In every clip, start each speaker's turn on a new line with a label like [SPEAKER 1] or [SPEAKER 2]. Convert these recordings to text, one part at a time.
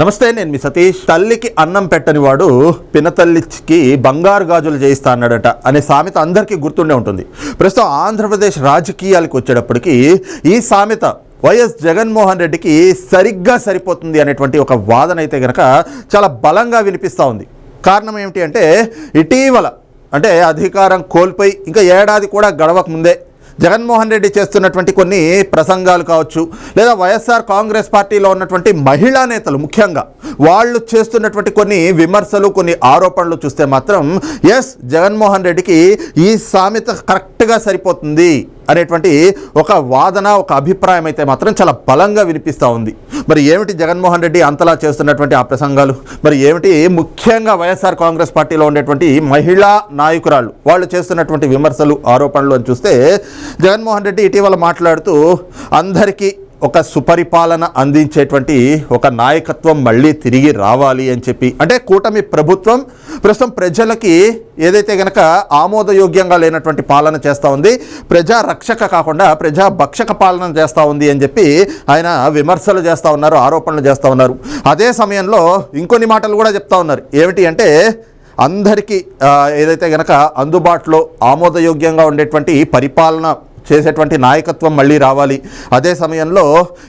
[SPEAKER 1] నమస్తే నేను మీ సతీష్. తల్లికి అన్నం పెట్టని వాడు పినతల్లికి బంగారు గాజులు చేయిస్తా అన్నాడట అనే సామెత అందరికీ గుర్తుండే ఉంటుంది. ప్రస్తుతం ఆంధ్రప్రదేశ్ రాజకీయాలకు వచ్చేటప్పటికి ఈ సామెత వైఎస్ జగన్మోహన్ రెడ్డికి సరిగ్గా సరిపోతుంది అనేటువంటి ఒక వాదన అయితే గనక చాలా బలంగా వినిపిస్తూ ఉంది. కారణం ఏమిటి అంటే ఇటీవల అంటే అధికారం కోల్పోయి ఇంకా ఏడాది కూడా గడవక ముందే జగన్మోహన్ రెడ్డి చేస్తున్నటువంటి కొన్ని ప్రసంగాలు కావచ్చు లేదా వైఎస్ఆర్ కాంగ్రెస్ పార్టీలో ఉన్నటువంటి మహిళా నేతలు ముఖ్యంగా వాళ్ళు చేస్తున్నటువంటి కొన్ని విమర్శలు కొన్ని ఆరోపణలు చూస్తే మాత్రం ఎస్ జగన్మోహన్ రెడ్డికి ఈ సామెత కరెక్ట్గా సరిపోతుంది. అనేటువంటి ఒక వాదన ఒక అభిప్రాయం అయితే మాత్రం చాలా బలంగా వినిపిస్తూ ఉంది. మరి ఏమిటి జగన్మోహన్ రెడ్డి అంతలా చేస్తున్నటువంటి ఆ ప్రసంగాలు? మరి ఏమిటి ముఖ్యంగా వైఎస్ఆర్ కాంగ్రెస్ పార్టీలో ఉండేటువంటి మహిళా నాయకురాలు వాళ్ళు చేస్తున్నటువంటి విమర్శలు ఆరోపణలు అని చూస్తే జగన్మోహన్ రెడ్డి ఇటీవల మాట్లాడుతూ అందరికీ ఒక సుపరిపాలన అందించేటువంటి ఒక నాయకత్వం మళ్ళీ తిరిగి రావాలి అని చెప్పి అంటే కూటమి ప్రభుత్వం ప్రస్తుతం ప్రజలకి ఏదైతే గనక ఆమోదయోగ్యంగా లేనటువంటి పాలన చేస్తూ ఉంది ప్రజా రక్షక కాకుండా ప్రజా భక్షక పాలన చేస్తూ ఉంది అని చెప్పి ఆయన విమర్శలు చేస్తూ ఉన్నారు ఆరోపణలు చేస్తూ ఉన్నారు. అదే సమయంలో ఇంకొన్ని మాటలు కూడా చెప్తా ఉన్నారు. ఏమిటి అంటే అందరికీ ఏదైతే గనక అందుబాటులో ఆమోదయోగ్యంగా ఉండేటువంటి పరిపాలన చేసేటువంటి నాయకత్వం మళ్ళీ రావాలి. అదే సమయంలో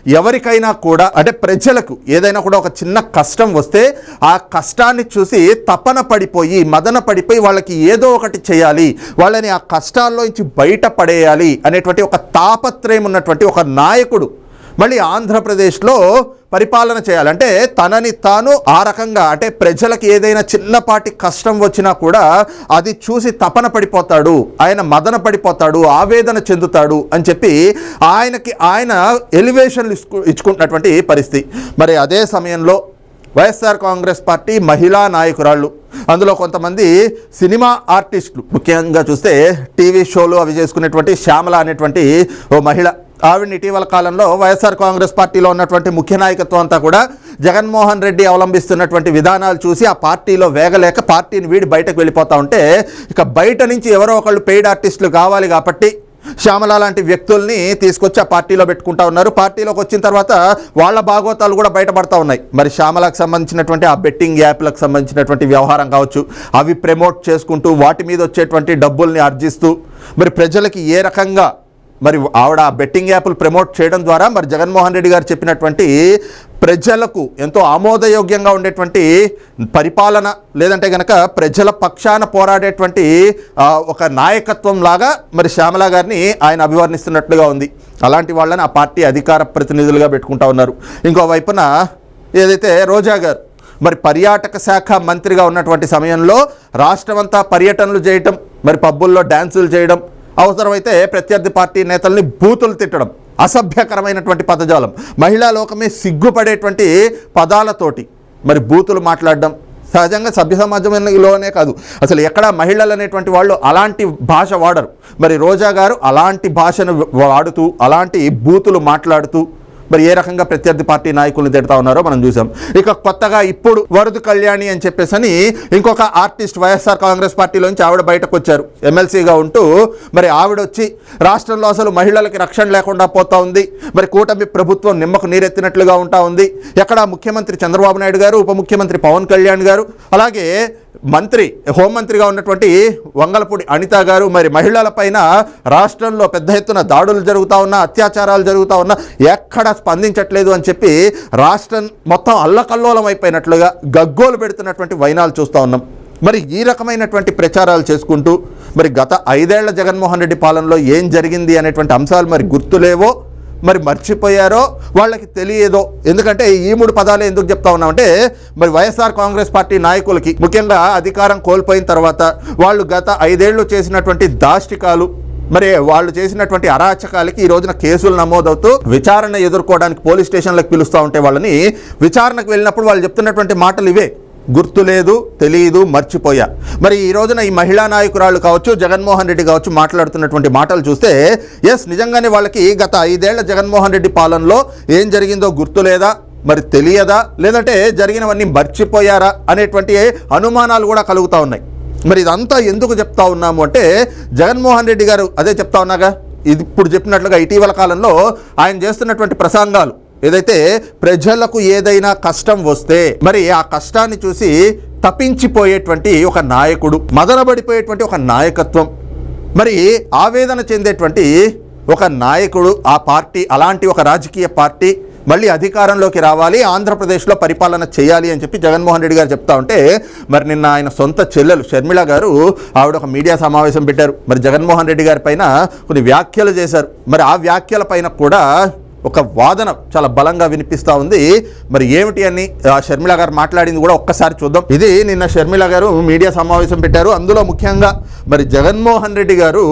[SPEAKER 1] ఎవరికైనా కూడా అంటే ప్రజలకు ఏదైనా కూడా ఒక చిన్న కష్టం వస్తే ఆ కష్టాన్ని చూసి తపన పడిపోయి మదన పడిపోయి వాళ్ళకి ఏదో ఒకటి చేయాలి. వాళ్ళని ఆ కష్టాల్లోంచి బయట పడేయాలి అనేటువంటి ఒక తాపత్రయం ఉన్నటువంటి ఒక నాయకుడు మళ్ళీ ఆంధ్రప్రదేశ్లో పరిపాలన చేయాలంటే తనని తాను ఆ రకంగా అంటే ప్రజలకు ఏదైనా చిన్నపాటి కష్టం వచ్చినా కూడా అది చూసి తపన పడిపోతాడు ఆయన మదన పడిపోతాడు ఆవేదన చెందుతాడు అని చెప్పి ఆయనకి ఆయన ఎలివేషన్లు ఇచ్చుకు ఇచ్చుకుంటున్నటువంటి పరిస్థితి. మరి అదే సమయంలో వైఎస్ఆర్ కాంగ్రెస్ పార్టీ మహిళా నాయకురాళ్ళు. అందులో కొంతమంది సినిమా ఆర్టిస్టులు. ముఖ్యంగా చూస్తే టీవీ షోలు అవి చేసుకునేటువంటి శ్యామల అనేటువంటి ఓ మహిళ. ఆవిడని ఇటీవల కాలంలో వైఎస్ఆర్ కాంగ్రెస్ పార్టీలో ఉన్నటువంటి ముఖ్య నాయకత్వం అంతా కూడా జగన్మోహన్ రెడ్డి అవలంబిస్తున్నటువంటి విధానాలు చూసి ఆ పార్టీలో వేగలేక పార్టీని వీడి బయటకు వెళ్ళిపోతూ ఉంటే ఇక బయట నుంచి ఎవరో ఒకళ్ళు పెయిడ్ ఆర్టిస్టులు కావాలి కాబట్టి శ్యామల లాంటి వ్యక్తుల్ని తీసుకొచ్చి ఆ పార్టీలో పెట్టుకుంటా ఉన్నారు. పార్టీలోకి వచ్చిన తర్వాత వాళ్ళ భాగవతాలు కూడా బయటపడతా ఉన్నాయి. మరి శ్యామలకు సంబంధించినటువంటి ఆ బెట్టింగ్ యాప్లకు సంబంధించినటువంటి వ్యవహారం కావచ్చు అవి ప్రమోట్ చేసుకుంటూ వాటి మీద వచ్చేటువంటి డబ్బుల్ని ఆర్జిస్తూ మరి ప్రజలకి ఏ రకంగా మరి ఆవిడ బెట్టింగ్ యాప్లు ప్రమోట్ చేయడం ద్వారా మరి జగన్మోహన్ రెడ్డి గారు చెప్పినటువంటి ప్రజలకు ఎంతో ఆమోదయోగ్యంగా ఉండేటువంటి పరిపాలన లేదంటే కనుక ప్రజల పక్షాన పోరాడేటువంటి ఒక నాయకత్వం లాగా మరి శ్యామల గారిని ఆయన అభివర్ణిస్తున్నట్లుగా ఉంది. అలాంటి వాళ్ళని ఆ పార్టీ అధికార ప్రతినిధులుగా పెట్టుకుంటా ఉన్నారు. ఇంకో వైపున ఏదైతే రోజా గారు మరి పర్యాటక శాఖ మంత్రిగా ఉన్నటువంటి సమయంలో రాష్ట్రమంతా పర్యటనలు చేయటం మరి పబ్బుల్లో డ్యాన్సులు చేయడం అవసరమైతే ప్రత్యర్థి పార్టీ నేతల్ని బూతులు తిట్టడం అసభ్యకరమైనటువంటి పదజాలం. మహిళా లోకమే సిగ్గుపడేటువంటి పదాలతోటి మరి బూతులు మాట్లాడడం సహజంగా సభ్య సమాజంలోనే కాదు. అసలు ఎక్కడ మహిళలు అనేటువంటి వాళ్ళు అలాంటి భాష వాడరు. మరి రోజా గారు అలాంటి భాషను వాడుతూ అలాంటి బూతులు మాట్లాడుతూ మరి ఏ రకంగా ప్రత్యర్థి పార్టీ నాయకుల్ని తిడతా ఉన్నారో మనం చూసాం. ఇక కొత్తగా ఇప్పుడు వరదు కళ్యాణి అని చెప్పేసి అని ఇంకొక ఆర్టిస్ట్ వైఎస్ఆర్ కాంగ్రెస్ పార్టీలోంచి ఆవిడ బయటకు వచ్చారు ఎమ్మెల్సీగా ఉంటూ మరి ఆవిడ వచ్చి రాష్ట్రంలో అసలు మహిళలకి రక్షణ లేకుండా పోతా ఉంది. మరి కూటమి ప్రభుత్వం నిమ్మకు నీరెత్తినట్లుగా ఉంటా ఉంది. ఎక్కడ ముఖ్యమంత్రి చంద్రబాబు నాయుడు గారు ఉప ముఖ్యమంత్రి పవన్ కళ్యాణ్ గారు అలాగే మంత్రి హోంమంత్రిగా ఉన్నటువంటి వంగలపూడి అనిత గారు మరి మహిళలపైన రాష్ట్రంలో పెద్ద ఎత్తున దాడులు జరుగుతూ ఉన్నా అత్యాచారాలు జరుగుతూ ఉన్నా ఎక్కడ స్పందించట్లేదు అని చెప్పి రాష్ట్రం మొత్తం అల్లకల్లోలం అయిపోయినట్లుగా గగ్గోలు పెడుతున్నటువంటి వైనాలు చూస్తూ ఉన్నాం. మరి ఈ రకమైనటువంటి ప్రచారాలు చేసుకుంటూ మరి గత ఐదేళ్ళ జగన్మోహన్ రెడ్డి పాలనలో ఏం జరిగింది అనేటువంటి అంశాలు మరి గుర్తులేవో మరి మర్చిపోయారో వాళ్ళకి తెలియదో? ఎందుకంటే ఈ మూడు పదాలు ఎందుకు చెప్తా ఉన్నామంటే మరి వైఎస్ఆర్ కాంగ్రెస్ పార్టీ నాయకులకి ముఖ్యంగా అధికారం కోల్పోయిన తర్వాత వాళ్ళు గత ఐదేళ్ళు చేసినటువంటి దాష్టికాలు మరి వాళ్ళు చేసినటువంటి అరాచకాలకి ఈ రోజున కేసులు నమోదవుతూ విచారణ ఎదుర్కోవడానికి పోలీస్ స్టేషన్లకు పిలుస్తూ ఉంటే వాళ్ళని విచారణకు వెళ్ళినప్పుడు వాళ్ళు చెప్తున్నటువంటి మాటలు ఇవే. గుర్తులేదు తెలియదు మర్చిపోయా. మరి ఈ రోజున ఈ మహిళా నాయకురాలు కావచ్చు జగన్మోహన్ రెడ్డి కావచ్చు మాట్లాడుతున్నటువంటి మాటలు చూస్తే ఎస్ నిజంగానే వాళ్ళకి గత ఐదేళ్ళ జగన్మోహన్ రెడ్డి పాలనలో ఏం జరిగిందో గుర్తులేదా? మరి తెలియదా? లేదంటే జరిగినవన్నీ మర్చిపోయారా? అనేటువంటి అనుమానాలు కూడా కలుగుతూ ఉన్నాయి. మరి ఇదంతా ఎందుకు చెప్తా ఉన్నాము అంటే జగన్మోహన్ రెడ్డి గారు అదే చెప్తా ఉన్నాగా? ఇది ఇప్పుడు చెప్పినట్లుగా ఇటీవల కాలంలో ఆయన చేస్తున్నటువంటి ప్రసంగాలు ఏదైతే ప్రజలకు ఏదైనా కష్టం వస్తే మరి ఆ కష్టాన్ని చూసి తప్పించిపోయేటువంటి ఒక నాయకుడు మదనబడిపోయేటువంటి ఒక నాయకత్వం మరి ఆవేదన చెందేటువంటి ఒక నాయకుడు ఆ పార్టీ అలాంటి ఒక రాజకీయ పార్టీ మళ్ళీ అధికారంలోకి రావాలి ఆంధ్రప్రదేశ్లో పరిపాలన చేయాలి అని చెప్పి జగన్మోహన్ రెడ్డి గారు చెప్తా ఉంటే మరి నిన్న ఆయన సొంత చెల్లెలు షర్మిళ గారు ఆవిడ ఒక మీడియా సమావేశం పెట్టారు. మరి జగన్మోహన్ రెడ్డి గారి పైన కొన్ని వ్యాఖ్యలు చేశారు. మరి ఆ వ్యాఖ్యల పైన కూడా ఒక వాదన చాలా బలంగా వినిపిస్తూ ఉంది. మరి ఏమిటి అని షర్మిల గారు మాట్లాడింది కూడా ఒక్కసారి చూద్దాం. ఇది నిన్న షర్మిల గారు మీడియా సమావేశం పెట్టారు. అందులో ముఖ్యంగా మరి జగన్మోహన్ రెడ్డి గారు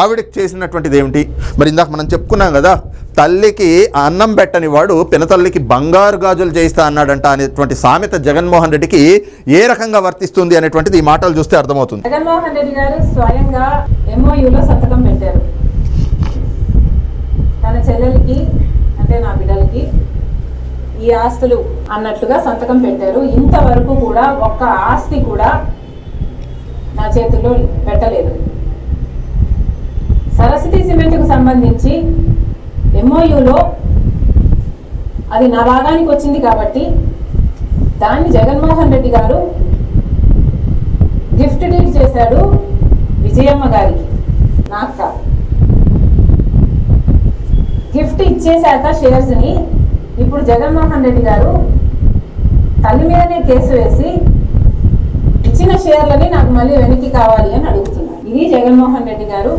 [SPEAKER 1] ఆవిడకి చేసినటువంటిది ఏమిటి? మరి ఇందాక మనం చెప్పుకున్నాం కదా తల్లికి అన్నం పెట్టని వాడు పినతల్లికి బంగారు గాజులు చేయిస్తా అన్నాడంట అనేటువంటి సామెత జగన్మోహన్ రెడ్డికి ఏ రకంగా వర్తిస్తుంది అనేటువంటిది ఈ మాటలు చూస్తే అర్థమవుతుంది.
[SPEAKER 2] జగన్మోహన్ రెడ్డి గారు స్వయంగా ఎంఓయూలో సంతకం పెట్టారు. తన చెల్లెలకి అంటే నా బిడ్డలకి ఈ ఆస్తులు అన్నట్లుగా సంతకం పెట్టారు. ఇంతవరకు కూడా ఒక్క ఆస్తి కూడా నా చేతుల్లో పెట్టలేదు. సరస్వతి సిమెంట్కు సంబంధించి ఎంఓయూలో అది నా భాగానికి వచ్చింది కాబట్టి దాన్ని జగన్మోహన్ రెడ్డి గారు గిఫ్ట్ డీడ్ చేశాడు విజయమ్మ గారికి నాకు కాదు గిఫ్ట్ ఇచ్చేశాక షేర్స్ని ఇప్పుడు జగన్మోహన్ రెడ్డి గారు తల్లి మీదనే కేసు వేసి ఇచ్చిన షేర్లని నాకు మళ్ళీ వెనక్కి కావాలి అని అడుగుతున్నారు. ఇది జగన్మోహన్ రెడ్డి గారు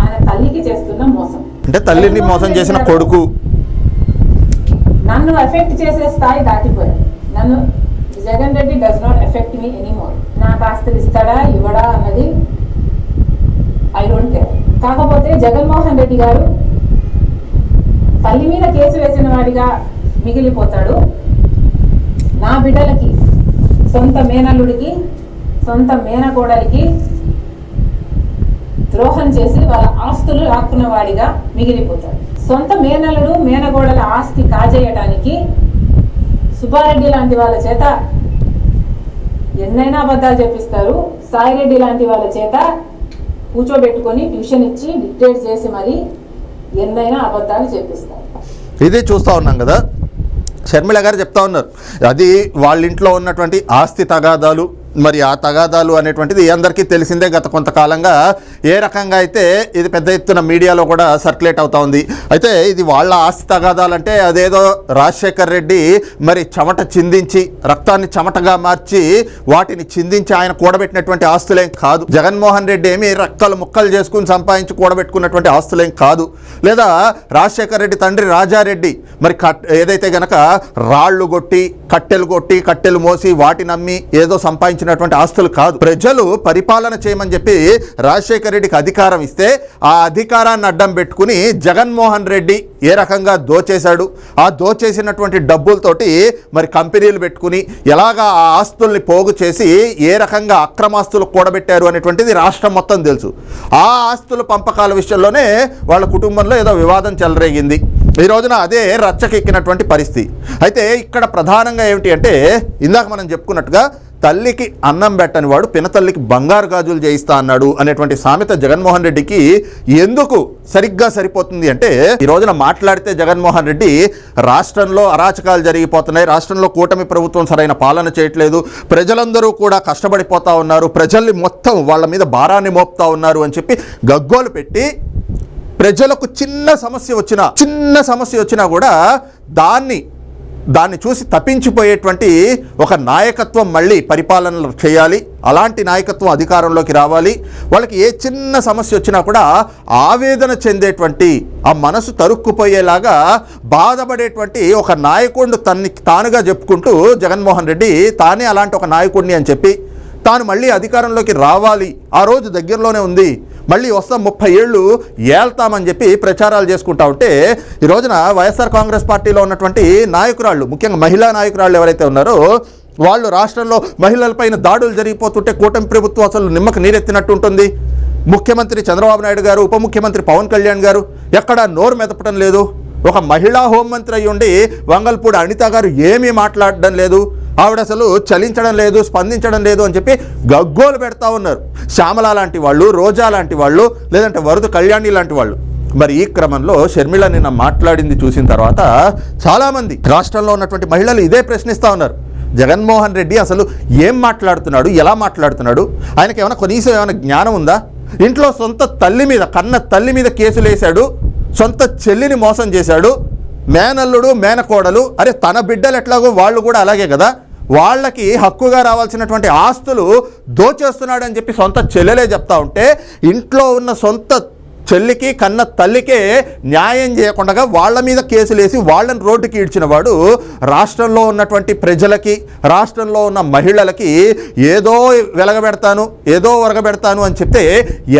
[SPEAKER 2] ఆయన తల్లికి చేస్తున్న మోసం.
[SPEAKER 1] అంటే తల్లిని మోసం చేసిన కొడుకు
[SPEAKER 2] నన్ను ఎఫెక్ట్ చేసే స్థాయి దాటిపోయాడు నన్ను Jagan Reddy does not affect me anymore నాకు ఆస్తులు ఇస్తాడా ఇవ్వడా అన్నది ఐ డోంట్ కేర్ కాకపోతే జగన్మోహన్ రెడ్డి గారు తల్లి మీద కేసు వేసిన వాడిగా మిగిలిపోతాడు. నా బిడ్డలకి సొంత మేనల్లుడికి సొంత మేనకోడలికి ద్రోహం చేసి వాళ్ళ ఆస్తులు లాక్కున్న వాడిగా మిగిలిపోతాడు. సొంత మేనల్లుడు మేనగోడల ఆస్తి కాజేయడానికి సుబ్బారెడ్డి లాంటి వాళ్ళ చేత ఎన్నైనా అబద్ధాలు చెప్పిస్తారు. సాయిరెడ్డి లాంటి వాళ్ళ చేత కూర్చోబెట్టుకొని ట్యూషన్ ఇచ్చి డిక్టేట్ చేసి మరి ఎన్నైనా అబద్ధాలు చెప్పిస్తారు
[SPEAKER 1] ఇది చూస్తూ ఉన్నాం కదా. షర్మిల గారు చెప్తా ఉన్నారు. అది వాళ్ళ ఇంట్లో ఉన్నటువంటి ఆస్తి తగాదాలు మరి ఆ తగాదాలు అనేటువంటిది అందరికీ తెలిసిందే గత కొంతకాలంగా. ఏ రకంగా అయితే ఇది పెద్ద ఎత్తున మీడియాలో కూడా సర్క్యులేట్ అవుతా ఉంది. అయితే ఇది వాళ్ళ ఆస్తి తగాదాలంటే అదేదో రాజశేఖర్ రెడ్డి మరి చెమట చిందించి రక్తాన్ని చెమటగా మార్చి వాటిని చిందించి ఆయన కూడబెట్టినటువంటి ఆస్తులేం కాదు. జగన్మోహన్ రెడ్డి ఏమి రక్కలు ముక్కలు చేసుకుని సంపాదించి కూడబెట్టుకున్నటువంటి ఆస్తులేం కాదు. లేదా రాజశేఖర్ రెడ్డి తండ్రి రాజారెడ్డి మరి కట్ ఏదైతే గనక రాళ్ళు కొట్టి కట్టెలు కొట్టి కట్టెలు మోసి వాటిని నమ్మి ఏదో సంపాదించినటువంటి ఆస్తులు కాదు. ప్రజలు పరిపాలన చేయమని చెప్పి రాజశేఖర్ రెడ్డికి అధికారం ఇస్తే ఆ అధికారాన్ని అడ్డం పెట్టుకుని జగన్మోహన్ రెడ్డి ఏ రకంగా దోచేశాడు? ఆ దోచేసినటువంటి డబ్బులతోటి మరి కంపెనీలు పెట్టుకుని ఎలాగా ఆ ఆస్తుల్ని పోగు చేసి ఏ రకంగా అక్రమాస్తులు కూడబెట్టారు అనేటువంటిది రాష్ట్రం మొత్తం తెలుసు. ఆ ఆస్తుల పంపకాల విషయంలోనే వాళ్ళ కుటుంబంలో ఏదో వివాదం చెలరేగింది. ఈ రోజున అదే రచ్చకెక్కినటువంటి పరిస్థితి. అయితే ఇక్కడ ప్రధానంగా ఏమిటి అంటే ఇందాక మనం చెప్పుకున్నట్టుగా తల్లికి అన్నం పెట్టని వాడు పినతల్లికి బంగారు గాజులు చేయిస్తా అన్నాడు అనేటువంటి సామెత జగన్మోహన్ రెడ్డికి ఎందుకు సరిగ్గా సరిపోతుంది అంటే ఈ రోజున మాట్లాడితే జగన్మోహన్ రెడ్డి రాష్ట్రంలో అరాచకాలు జరిగిపోతున్నాయి రాష్ట్రంలో కూటమి ప్రభుత్వం సరైన పాలన చేయట్లేదు ప్రజలందరూ కూడా కష్టపడిపోతా ఉన్నారు ప్రజల్ని మొత్తం వాళ్ళ మీద భారాన్ని మోపుతా ఉన్నారు అని చెప్పి గగ్గోలు పెట్టి ప్రజలకు చిన్న సమస్య వచ్చినా చిన్న సమస్య వచ్చినా కూడా దాన్ని దాన్ని చూసి తప్పించిపోయేటువంటి ఒక నాయకత్వం మళ్ళీ పరిపాలన చేయాలి. అలాంటి నాయకత్వం అధికారంలోకి రావాలి. వాళ్ళకి ఏ చిన్న సమస్య వచ్చినా కూడా ఆవేదన చెందేటువంటి ఆ మనసు తరుక్కుపోయేలాగా బాధపడేటువంటి ఒక నాయకుడు తన్ని తానుగా చెప్పుకుంటూ జగన్మోహన్ రెడ్డి తానే అలాంటి ఒక నాయకుడిని అని చెప్పి తాను మళ్ళీ అధికారంలోకి రావాలి. ఆ రోజు దగ్గరలోనే ఉంది. మళ్ళీ వస్తాం ముప్పై ఏళ్ళు ఏళ్తామని చెప్పి ప్రచారాలు చేసుకుంటా ఉంటే ఈ రోజున వైఎస్ఆర్ కాంగ్రెస్ పార్టీలో ఉన్నటువంటి నాయకురాళ్ళు ముఖ్యంగా మహిళా నాయకురాళ్ళు ఎవరైతే ఉన్నారో వాళ్ళు రాష్ట్రంలో మహిళలపైన దాడులు జరిగిపోతుంటే కూటమి ప్రభుత్వం అసలు నిమ్మకు నీరెత్తినట్టు ఉంటుంది. ముఖ్యమంత్రి చంద్రబాబు నాయుడు గారు ఉప ముఖ్యమంత్రి పవన్ కళ్యాణ్ గారు ఎక్కడా నోరు మెదపడం లేదు. ఒక మహిళా హోంమంత్రి అయి ఉండి వంగల్పూడి అనిత గారు ఏమీ మాట్లాడడం లేదు. ఆవిడ అసలు చలించడం లేదు స్పందించడం లేదు అని చెప్పి గగ్గోలు పెడతా ఉన్నారు. శ్యామల లాంటి వాళ్ళు రోజా లాంటి వాళ్ళు లేదంటే వరద కళ్యాణి లాంటి వాళ్ళు. మరి ఈ క్రమంలో షర్మిళ నిన్న మాట్లాడింది చూసిన తర్వాత చాలామంది రాష్ట్రంలో ఉన్నటువంటి మహిళలు ఇదే ప్రశ్నిస్తూ ఉన్నారు. జగన్మోహన్ రెడ్డి అసలు ఏం మాట్లాడుతున్నాడు ఎలా మాట్లాడుతున్నాడు? ఆయనకి ఏమైనా కనీసం ఏమైనా జ్ఞానం ఉందా? ఇంట్లో సొంత తల్లి మీద కన్న తల్లి మీద కేసులు వేశాడు సొంత చెల్లిని మోసం చేశాడు మేనల్లుడు మేనకోడలు అరే తన బిడ్డలు ఎట్లాగో వాళ్ళు కూడా అలాగే కదా? వాళ్ళకి హక్కుగా రావాల్సినటువంటి ఆస్తులు దోచేస్తున్నాడని చెప్పి సొంత చెల్లెలే చెప్తా ఉంటే ఇంట్లో ఉన్న సొంత చెల్లికి కన్న తల్లికే న్యాయం చేయకుండా వాళ్ళ మీద కేసులేసి వాళ్ళని రోడ్డుకి ఈడ్చిన వాడు రాష్ట్రంలో ఉన్నటువంటి ప్రజలకి రాష్ట్రంలో ఉన్న మహిళలకి ఏదో వెలగబెడతాను ఏదో ఒరగబెడతాను అని చెప్తే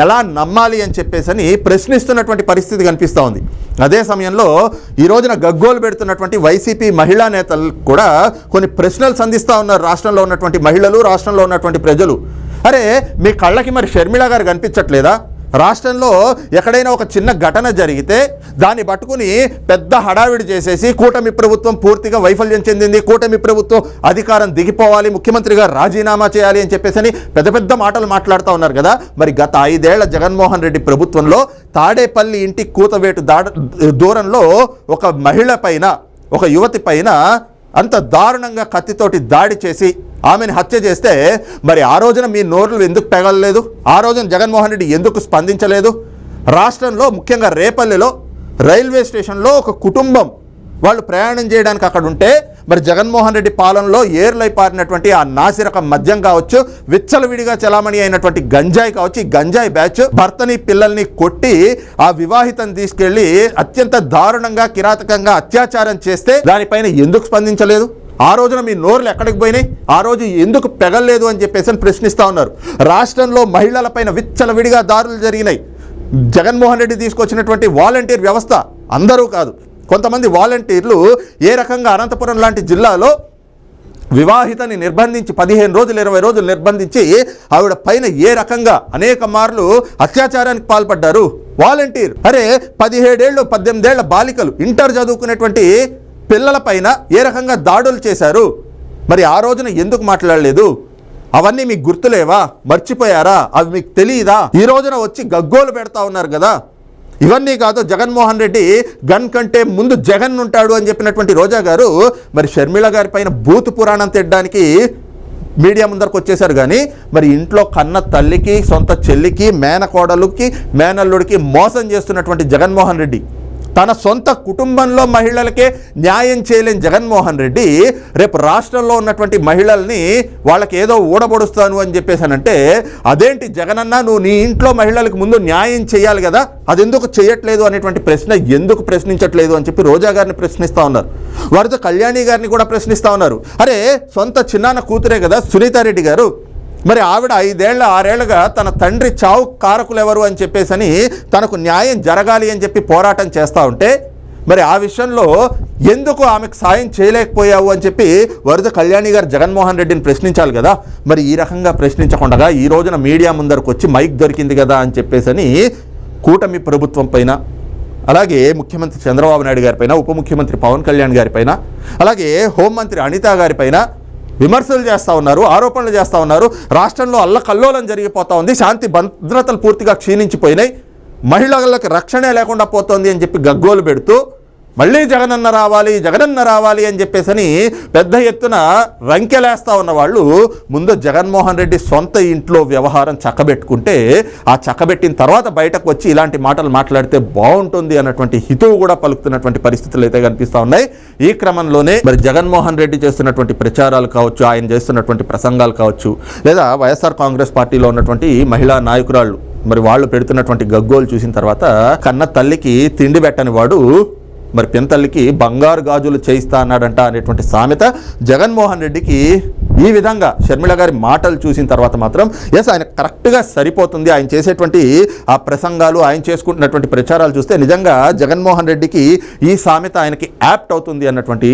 [SPEAKER 1] ఎలా నమ్మాలి అని చెప్పేసి అని ప్రశ్నిస్తున్నటువంటి పరిస్థితి కనిపిస్తూ ఉంది. అదే సమయంలో ఈ రోజున గగ్గోలు పెడుతున్నటువంటి వైసీపీ మహిళా నేతలు కూడా కొన్ని ప్రశ్నలు సంధిస్తూ ఉన్నారు. రాష్ట్రంలో ఉన్నటువంటి మహిళలు రాష్ట్రంలో ఉన్నటువంటి ప్రజలు. అరే మీ కళ్ళకి మరి షర్మిళ గారు కనిపించట్లేదా? రాష్ట్రంలో ఎక్కడైనా ఒక చిన్న ఘటన జరిగితే దాన్ని పట్టుకుని పెద్ద హడావిడి చేసేసి కూటమి ప్రభుత్వం పూర్తిగా వైఫల్యం చెందింది కూటమి ప్రభుత్వం అధికారం దిగిపోవాలి ముఖ్యమంత్రిగా రాజీనామా చేయాలి అని చెప్పేసి అని పెద్ద పెద్ద మాటలు మాట్లాడుతూ ఉన్నారు కదా. మరి గత ఐదేళ్ళ జగన్మోహన్ రెడ్డి ప్రభుత్వంలో తాడేపల్లి ఇంటి కూతవేటు దాడ దూరంలో ఒక మహిళ పైన ఒక యువతి పైన అంత దారుణంగా కత్తితోటి దాడి చేసి ఆమెను హత్య చేస్తే మరి ఆ రోజున మీ నోర్లు ఎందుకు పెగలలేదు? ఆ రోజున జగన్మోహన్ రెడ్డి ఎందుకు స్పందించలేదు? రాష్ట్రంలో ముఖ్యంగా రేపల్లెలో రైల్వే స్టేషన్లో ఒక కుటుంబం వాళ్ళు ప్రయాణం చేయడానికి అక్కడ ఉంటే మరి జగన్మోహన్ రెడ్డి పాలనలో ఏర్లై పారినటువంటి ఆ నాసిరకం మద్యం కావచ్చు విచ్చలవిడిగా చలామణి అయినటువంటి గంజాయి కావచ్చు ఈ గంజాయి బ్యాచ్ భర్తని పిల్లల్ని కొట్టి ఆ వివాహితం తీసుకెళ్ళి అత్యంత దారుణంగా కిరాతకంగా అత్యాచారం చేస్తే దానిపైన ఎందుకు స్పందించలేదు? ఆ రోజున మీ నోర్లు ఎక్కడికి పోయినాయి? ఆ రోజు ఎందుకు పెగల్లేదు అని చెప్పేసి అని ప్రశ్నిస్తూ ఉన్నారు. రాష్ట్రంలో మహిళలపైన విచ్చలవిడిగా దారులు జరిగినాయి. జగన్మోహన్ రెడ్డి తీసుకొచ్చినటువంటి వాలంటీర్ వ్యవస్థ అందరూ కాదు. కొంతమంది వాలంటీర్లు ఏ రకంగా అనంతపురం లాంటి జిల్లాలో వివాహితని నిర్బంధించి పదిహేను రోజులు ఇరవై రోజులు నిర్బంధించి ఆవిడ పైన ఏ రకంగా అనేక మార్లు అత్యాచారానికి పాల్పడ్డారు? వాలంటీర్. అరే పదిహేడేళ్ళు పద్దెనిమిదేళ్ళ బాలికలు ఇంటర్ చదువుకునేటువంటి పిల్లలపైన ఏ రకంగా దాడులు చేశారు? మరి ఆ రోజున ఎందుకు మాట్లాడలేదు? అవన్నీ మీకు గుర్తులేవా? మర్చిపోయారా? అవి మీకు తెలియదా ఈ రోజున వచ్చి గగ్గోలు పెడతా ఉన్నారు కదా? ఇవన్నీ కాదు జగన్మోహన్ రెడ్డి గన్ కంటే ముందు జగన్ ఉంటాడు అని చెప్పినటువంటి రోజా గారు మరి షర్మిల గారి పైన బూతు పురాణం తిట్టడానికి మీడియా ముందరకు వచ్చేసారు కానీ మరి ఇంట్లో కన్న తల్లికి సొంత చెల్లికి మేనకోడలుకి మేనల్లుడికి మోసం చేస్తున్నటువంటి జగన్మోహన్ రెడ్డి తన సొంత కుటుంబంలో మహిళలకే న్యాయం చేయలేని జగన్మోహన్ రెడ్డి రేపు రాష్ట్రంలో ఉన్నటువంటి మహిళల్ని వాళ్ళకి ఏదో ఊడబొడుస్తాను అని చెప్పేసానంటే అదేంటి జగనన్న నువ్వు నీ ఇంట్లో మహిళలకు ముందు న్యాయం చేయాలి కదా? అది ఎందుకు చేయట్లేదు? అనేటువంటి ప్రశ్న ఎందుకు ప్రశ్నించట్లేదు అని చెప్పి రోజా గారిని ప్రశ్నిస్తూ ఉన్నారు. వారితో కళ్యాణి గారిని కూడా ప్రశ్నిస్తూ ఉన్నారు. అరే సొంత చిన్నాన్న కూతురే కదా సునీతారెడ్డి గారు మరి ఆవిడ ఐదేళ్ళ ఆరేళ్ళుగా తన తండ్రి చావు కారకులు ఎవరు అని చెప్పేసని తనకు న్యాయం జరగాలి అని చెప్పి పోరాటం చేస్తూ ఉంటే మరి ఆ విషయంలో ఎందుకు ఆమెకు సాయం చేయలేకపోయావు అని చెప్పి వరద కళ్యాణి గారు జగన్మోహన్ రెడ్డిని ప్రశ్నించాలి కదా. మరి ఈ రకంగా ప్రశ్నించకుండా ఈ రోజున మీడియా ముందరకు వచ్చి మైక్ దొరికింది కదా అని చెప్పేసని కూటమి ప్రభుత్వం పైన అలాగే ముఖ్యమంత్రి చంద్రబాబు నాయుడు గారిపైన ఉప ముఖ్యమంత్రి పవన్ కళ్యాణ్ గారిపైన అలాగే హోంమంత్రి అనిత గారిపైన విమర్శలు చేస్తూ ఉన్నారు ఆరోపణలు చేస్తూ ఉన్నారు. రాష్ట్రంలో అల్లకల్లోలం జరిగిపోతా ఉంది. శాంతి భద్రతలు పూర్తిగా క్షీణించిపోయినాయి. మహిళలకు రక్షణే లేకుండా పోతోంది అని చెప్పి గగ్గోలు పెడుతూ మళ్ళీ జగనన్న రావాలి జగనన్న రావాలి అని చెప్పేసని పెద్ద ఎత్తున రంకెలేస్తా ఉన్న వాళ్ళు ముందు జగన్మోహన్ రెడ్డి సొంత ఇంట్లో వ్యవహారం చక్కబెట్టుకుంటే ఆ చక్కబెట్టిన తర్వాత బయటకు వచ్చి ఇలాంటి మాటలు మాట్లాడితే బాగుంటుంది అన్నటువంటి హితువు కూడా పలుకుతున్నటువంటి పరిస్థితులు అయితే కనిపిస్తూ ఉన్నాయి. ఈ క్రమంలోనే మరి జగన్మోహన్ రెడ్డి చేస్తున్నటువంటి ప్రచారాలు కావచ్చు ఆయన చేస్తున్నటువంటి ప్రసంగాలు కావచ్చు లేదా వైఎస్ఆర్ కాంగ్రెస్ పార్టీలో ఉన్నటువంటి మహిళా నాయకురాళ్ళు మరి వాళ్ళు పెడుతున్నటువంటి గగ్గోలు చూసిన తర్వాత కన్న తల్లికి తిండి పెట్టని వాడు మరి పింతల్లికి బంగారు గాజులు చేయిస్తా అన్నాడంట అనేటువంటి సామెత జగన్మోహన్ రెడ్డికి ఈ విధంగా షర్మిల గారి మాటలు చూసిన తర్వాత మాత్రం ఎస్ ఆయన కరెక్ట్గా సరిపోతుంది. ఆయన చేసేటువంటి ఆ ప్రసంగాలు ఆయన చేసుకుంటున్నటువంటి ప్రచారాలు చూస్తే నిజంగా జగన్మోహన్ రెడ్డికి ఈ సామెత ఆయనకి యాప్ట్ అవుతుంది అన్నటువంటి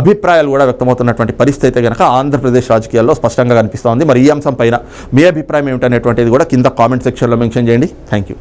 [SPEAKER 1] అభిప్రాయాలు కూడా వ్యక్తమవుతున్నటువంటి పరిస్థితి అయితే కనుక ఆంధ్రప్రదేశ్ రాజకీయాల్లో స్పష్టంగా కనిపిస్తోంది మరి ఈ అంశం పైన మీ అభిప్రాయం ఏమిటనేటువంటిది కూడా కింద కామెంట్ సెక్షన్లో మెన్షన్ చేయండి. Thank you